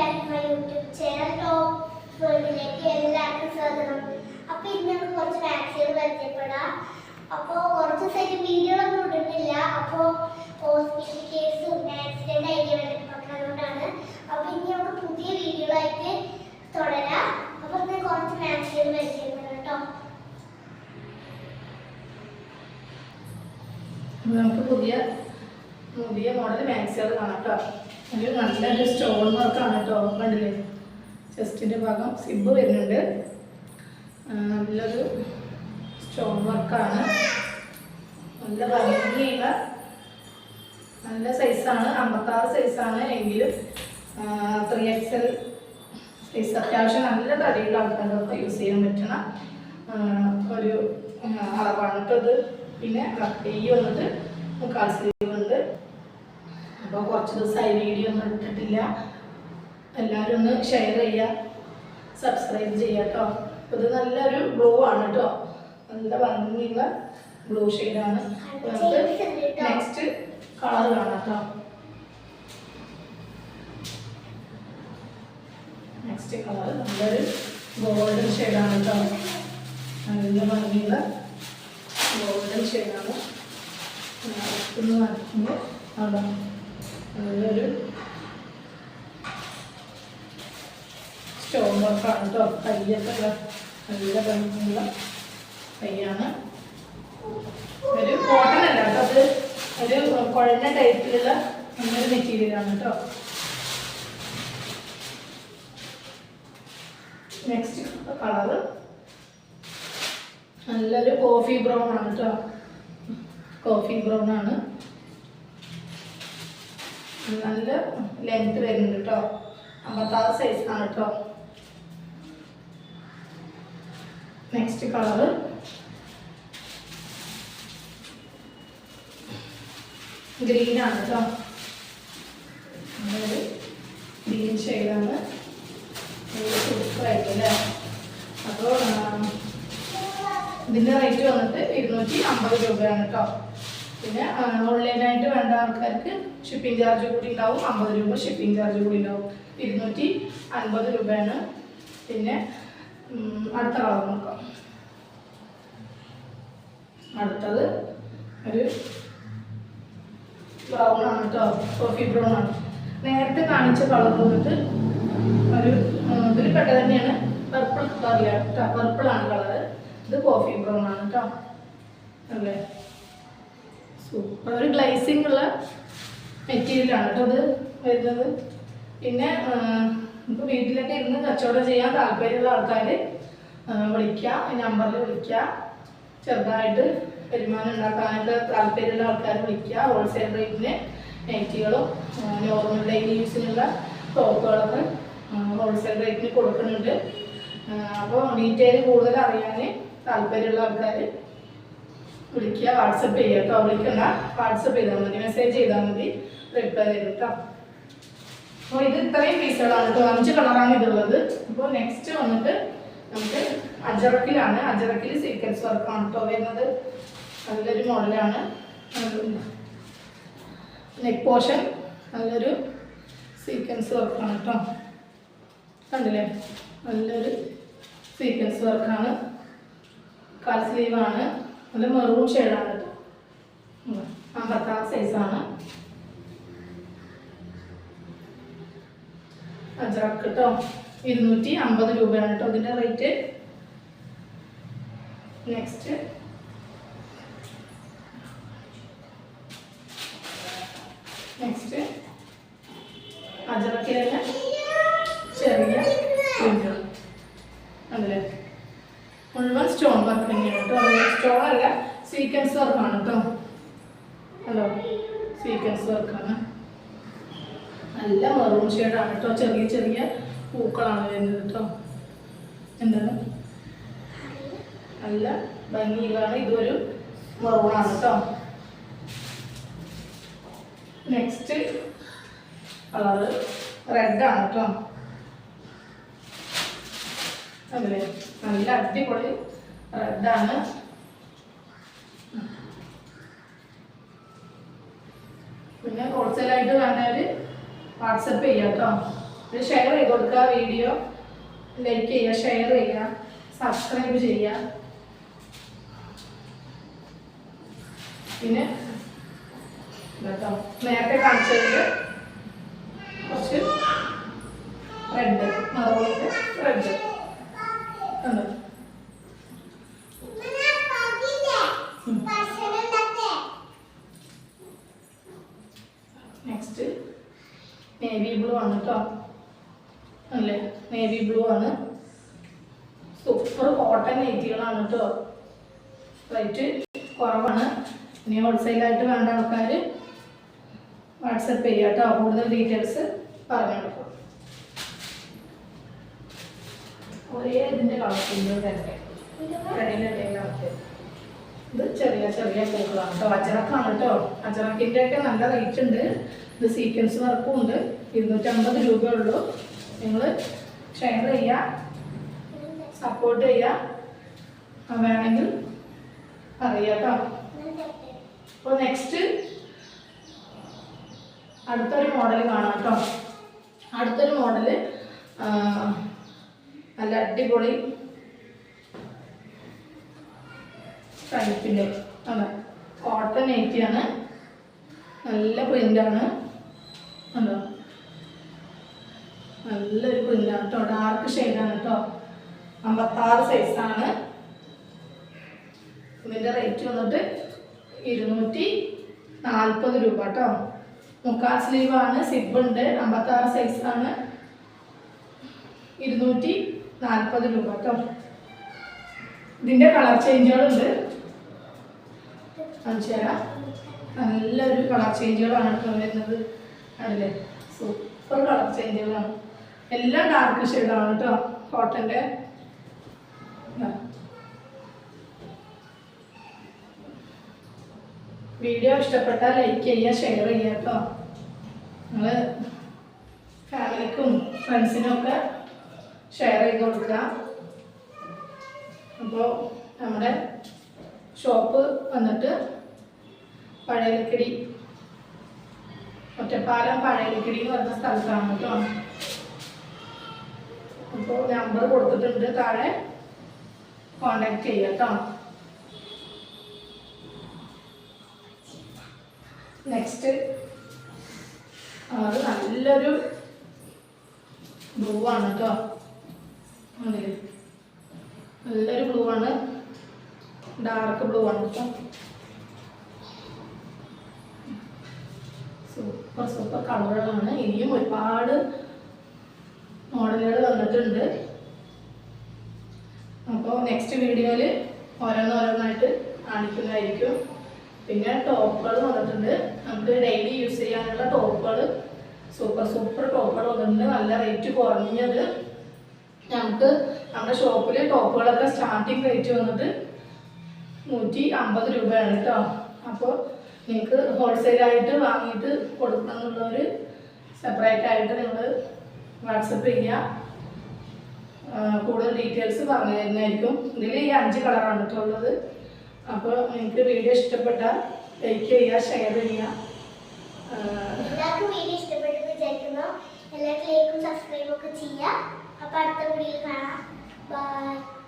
YouTube എല്ലാവർക്കും സ്വാഗതം. അപ്പോൾ ഇന്ന് നമുക്ക് കുറച്ച് അപ്പോൾ കുറച്ച് അപ്പോൾ കേസും അപ്പോൾ ഇനി നമുക്ക് പുതിയ അപ്പോൾ കുറച്ച് പുതിയ പുതിയ മോഡൽ മാക്സികൾ കാണാം കേട്ടോ. ഒരു നല്ലൊരു സ്റ്റോൺ വർക്കാണ് കേട്ടോ കണ്ടില്ലേ? ചെസ്റ്റിന്റെ ഭാഗം സിബ് വരുന്നുണ്ട്. നല്ലൊരു സ്റ്റോൺ വർക്കാണ് നല്ല ഭംഗിയുള്ള നല്ല സൈസാണ് അമ്പത്താറ് സൈസാണ് എങ്കിലും ത്രീ എക്സൽ സൈസ് അത്യാവശ്യം നല്ല തടിയുള്ള ആൾക്കാരൊക്കെ യൂസ് ചെയ്യാൻ പറ്റണ ഒരു അളവാണ് കേട്ടോ ഇത്. പിന്നെ കട്ടി വന്നിട്ട് മുക്കാൽ അപ്പോൾ കുറച്ച് ദിവസമായി വീഡിയോ ഒന്നും ഇട്ടിട്ടില്ല. എല്ലാവരും ഒന്ന് ഷെയർ ചെയ്യുക സബ്സ്ക്രൈബ് ചെയ്യുക കേട്ടോ ഇത് നല്ലൊരു ബ്ലൂ ആണ് കേട്ടോ നല്ല ഭംഗിയുള്ള ബ്ലൂ ഷെയ്ഡാണ് നമുക്ക് നെക്സ്റ്റ് കളർ കാണാം കേട്ടോ നെക്സ്റ്റ് കളർ നല്ലൊരു ഗോൾഡൻ ഷെയ്ഡാണ് കേട്ടോ നല്ല ഭംഗിയുള്ള ഗോൾഡൻ ഷെയ്ഡാണ് ഒന്ന് വരയ്ക്കുമ്പോൾ അവിടെ നല്ലൊരു സ്റ്റോൺ വർക്കാണ് കേട്ടോ കയ്യൊക്കെ നല്ല ഭംഗിയുള്ള കയ്യാണ് ഒരു കോട്ടൺ അല്ല കേട്ടോ അത് ഒരു കുഴഞ്ഞ ടൈപ്പിലുള്ള നല്ലൊരു മെറ്റീരിയലാണ് കേട്ടോ നെക്സ്റ്റ് കളറ് നല്ലൊരു കോഫി ബ്രൗൺ ആണ് കേട്ടോ കോഫി ബ്രൗൺ ആണ്. നല്ല ലെങ്ത് വരുന്നുണ്ട് കേട്ടോ അമ്പത്താറ് സൈസ് ആണ് കേട്ടോ നെക്സ്റ്റ് കളറ് ഗ്രീൻ ആണ്. കേട്ടോ അതായത് ഗ്രീൻ ഷെയ്ഡാണ് സൂപ്പറായിട്ടല്ലേ അപ്പോൾ ഇതിന്റെ റേറ്റ് വന്നിട്ട് ഇരുന്നൂറ്റി അമ്പത് രൂപയാണ് കേട്ടോ പിന്നെ ഓൺലൈനായിട്ട് വേണ്ട ആൾക്കാർക്ക് ഷിപ്പിംഗ് ചാർജ് കൂടി ഉണ്ടാവും. അമ്പത് രൂപ ഷിപ്പിംഗ് ചാർജ് കൂടി ഉണ്ടാവും. ഇരുന്നൂറ്റി അൻപത് രൂപയാണ്. പിന്നെ അടുത്ത കളർ നോക്കാം. അടുത്തത് ഒരു ബ്രൗൺ ആണ് കേട്ടോ കോഫി ബ്രൗൺ ആണ്. നേരത്തെ കാണിച്ച കളർ വന്നിട്ട് ഒരു ഇതിൽ പെട്ട തന്നെയാണ്. പർപ്പിൾ കളറിലാണ് കേട്ടോ പർപ്പിൾ ആണ് കളർ ഇത് കോഫി ബ്രൗൺ ആണ് കേട്ടോ അല്ലേ? സൂപ്പർ ഒരു ഗ്ലൈസിംഗ് ഉള്ള മെറ്റീരിയൽ ആണ് കേട്ടോ ഇത് വരുന്നത്. പിന്നെ ഇപ്പോൾ വീട്ടിലൊക്കെ ഇരുന്ന് കച്ചവടം ചെയ്യാൻ താല്പര്യമുള്ള ആൾക്കാർ ഈ നമ്പറിൽ വിളിക്കുക ചെറുതായിട്ട് വരുമാനം ഉണ്ടാക്കാനായിട്ട് താല്പര്യമുള്ള ആൾക്കാർ വിളിക്കുക ഹോൾസെയിൽ റേറ്റിന് നൈറ്റികളും നോർമൽ ഡെയിലി യൂസിനുള്ള ടോപ്പുകളൊക്കെ ഹോൾസെയിൽ റേറ്റിന് കൊടുക്കുന്നുണ്ട്. അപ്പോൾ ഡീറ്റെയിൽ കൂടുതൽ അറിയാൻ താല്പര്യമുള്ള ആൾക്കാർ വിളിക്കുക. വാട്സപ്പ് ചെയ്യുക കേട്ടോ വിളിക്കണ്ട. വാട്സപ്പ് ചെയ്താൽ മതി. മെസ്സേജ് ചെയ്താൽ മതി. റിപ്ലൈ തരും കേട്ടോ അപ്പോൾ ഇത് ഇത്രയും പീസുകളാണ് കേട്ടോ അഞ്ച് കളറാണ് ഇതുള്ളത്. അപ്പോൾ നെക്സ്റ്റ് വന്നിട്ട് നമുക്ക് അജറക്കിലാണ്. അജറക്കിൽ സീക്വൻസ് വർക്കാണ് കേട്ടോ വരുന്നത്. നല്ലൊരു മോഡലാണ് നെക്ക് പോർഷൻ നല്ലൊരു സീക്വൻസ് വർക്കാണ് കേട്ടോ കണ്ടില്ലേ? നല്ലൊരു സീക്വൻസ് വർക്കാണ് കാൽ സ്ലീവാണ് നല്ല മെറൂൺ ഷെയ്ഡാണ് കേട്ടോ. അമ്പത്താറ് സൈസാണ് അജറക്ക് കേട്ടോ ഇരുന്നൂറ്റി അമ്പത് രൂപയാണ് കേട്ടോ ഇതിന്റെ റേറ്റ് നെക്സ്റ്റ് നെക്സ്റ്റ് അജറക്കിൽ ചെറിയ പ്രിന്റ് അതല്ലേ മുഴുവൻ സ്റ്റോൺ വർക്ക് തന്നെയാണ് കേട്ടോ സ്റ്റോൺ അല്ല സീക്വൻസ് വർക്കാണ് കേട്ടോ ഹലോ സീക്വൻസ് വർക്കാണ് നല്ല മെറൂൺ ഷെയ്ഡാണ് കേട്ടോ ചെറിയ ചെറിയ പൂക്കളാണ് വരുന്നത് കേട്ടോ എന്താണ്? നല്ല ഭംഗിയിലാണ് ഇതൊരു മെറൂണാണ് കേട്ടോ നെക്സ്റ്റ് കളറ് റെഡാണ് കേട്ടോ അതല്ലേ നല്ല അടിപൊളി റെഡാണ് പിന്നെ ഹോൾസെയിലായിട്ട് വേണ്ടവർ വാട്സപ്പ് ചെയ്യാം കേട്ടോ ഇത് ഷെയർ ചെയ്ത് കൊടുക്കുക വീഡിയോ ലൈക്ക് ചെയ്യുക ഷെയർ ചെയ്യുക സബ്സ്ക്രൈബ് ചെയ്യുക. പിന്നെ കേട്ടോ നേരത്തെ കാണിച്ചതിൽ കുറച്ച് റെഡ് മറുപടി റെഡ് ഉണ്ട് നെക്സ്റ്റ് നേവി ബ്ലൂ ആണ് കേട്ടോ അല്ലേ നേവി ബ്ലൂ ആണ്. സൂപ്പർ കോട്ടൺ നൈറ്റികളാണ് കേട്ടോ റേറ്റ് കുറവാണ്. ഇനി ഹോൾസെയിലായിട്ട് വേണ്ട ആൾക്കാർ വാട്സപ്പ് ചെയ്യുക കേട്ടോ കൂടുതൽ ഡീറ്റെയിൽസ് പറഞ്ഞു കൊടുക്കും ഒരേ ഇതിന്റെ കളർത്തിന്റെ ഇത് ചെറിയ ചെറിയ പൂക്കളാണ് കേട്ടോ അജറക്കാണ് കേട്ടോ അജറക്കിന്റെ ഒക്കെ നല്ല റേറ്റ് ഉണ്ട്. ഇത് സീക്വൻസ് വർക്കും ഉണ്ട്. ഇരുന്നൂറ്റമ്പത് രൂപയുള്ളൂ നിങ്ങൾ ഷെയർ ചെയ്യുക സപ്പോർട്ട് ചെയ്യുക വേണമെങ്കിൽ പറയുക അപ്പോൾ നെക്സ്റ്റ് അടുത്തൊരു മോഡൽ കാണാം കേട്ടോ അടുത്തൊരു മോഡൽ നല്ല അടിപൊളി ടൈപ്പിന്റെ അതെ കോട്ടൺ ആണ്. നല്ല പ്രിന്റാണ് കണ്ടോ? പ്രിന്റാണ് കേട്ടോ. ഡാർക്ക് ഷെയ്ഡാണ് കേട്ടോ. അമ്പത്താറ് സൈസാണ് ഇതിന്റെ റേറ്റ് വന്നിട്ട് ഇരുന്നൂറ്റി നാൽപ്പത് രൂപ കേട്ടോ. മുക്കാൽ സ്ലീവാണ് സിബ് ഉണ്ട് അമ്പത്താറ് സൈസാണ് ഇരുന്നൂറ്റി നാൽപ്പത് രൂപ കേട്ടോ. ഇതിന്റെ കളർ ചേഞ്ചുകളുണ്ട് തരാം. നല്ലൊരു കളർ ചേഞ്ചുകളാണ് കേട്ടോ വരുന്നത്. അല്ലേ? സൂപ്പർ കളർ ചേഞ്ചുകളാണ് എല്ലാം ഡാർക്ക് ഷെയ്ഡാണ് കേട്ടോ കോട്ടന്റെ വീഡിയോ ഇഷ്ടപ്പെട്ടാൽ ലൈക്ക് ചെയ്യുക ഷെയർ ചെയ്യുക കേട്ടോ നിങ്ങൾ ഫാമിലിക്കും ഫ്രണ്ട്സിനും ഒക്കെ ഷെയർ ചെയ്ത് കൊടുക്കുക. അപ്പോൾ നമ്മുടെ ഷോപ്പ് വന്നിട്ട് പഴയലക്കിടി ഒറ്റപ്പാലം പഴയലക്കിടി എന്ന് പറഞ്ഞ സ്ഥലത്താണ് കേട്ടോ അപ്പോൾ നമ്പർ കൊടുത്തിട്ടുണ്ട്. താഴെ കോണ്ടാക്ട് ചെയ്യുക കേട്ടോ നെക്സ്റ്റ് അത് നല്ലൊരു ബ്ലൂ ആണ് കേട്ടോ നല്ലൊരു ബ്ലൂ ആണ്. ഡാർക്ക് ബ്ലൂ ആണ് കേട്ടോ സൂപ്പർ സൂപ്പർ കളറുകളാണ് ഇനിയും ഒരുപാട് മോഡലുകൾ വന്നിട്ടുണ്ട്. അപ്പോൾ നെക്സ്റ്റ് വീഡിയോയിൽ ഓരോന്നോരോന്നായിട്ട് കാണിക്കുന്നതായിരിക്കും. പിന്നെ ടോപ്പുകൾ വന്നിട്ടുണ്ട്. നമുക്ക് ഡെയിലി യൂസ് ചെയ്യാനുള്ള ടോപ്പുകൾ സൂപ്പർ സൂപ്പർ ടോപ്പുകൾ വന്നിട്ടുണ്ട്. നല്ല റേറ്റ് കുറഞ്ഞത്. നമുക്ക് നമ്മുടെ ഷോപ്പിൽ ടോപ്പുകളൊക്കെ സ്റ്റാർട്ടിങ് റേറ്റ് വന്നിട്ട് നൂറ്റി അമ്പത് രൂപയാണ് കേട്ടോ അപ്പോൾ നിങ്ങൾക്ക് ഹോൾസെയിലായിട്ട് വാങ്ങിയിട്ട് കൊടുക്കണം എന്നുള്ളവർ സെപ്പറേറ്റ് ആയിട്ട് നിങ്ങൾ വാട്സപ്പ് ചെയ്യുക കൂടുതൽ ഡീറ്റെയിൽസ് പറഞ്ഞു തരുന്നതായിരിക്കും ഇതിൽ ഈ അഞ്ച് കളറാണ് കേട്ടോ അപ്പോൾ നിങ്ങൾക്ക് വീഡിയോ ഇഷ്ടപ്പെട്ട ലൈക്ക് ചെയ്യുക ഷെയർ ചെയ്യുക. എല്ലാവർക്കും വീഡിയോ എല്ലാവർക്കും ഒക്കെ ചെയ്യുക. അപ്പൊ അടുത്ത വീഡിയോയിൽ കാണാം. ബൈ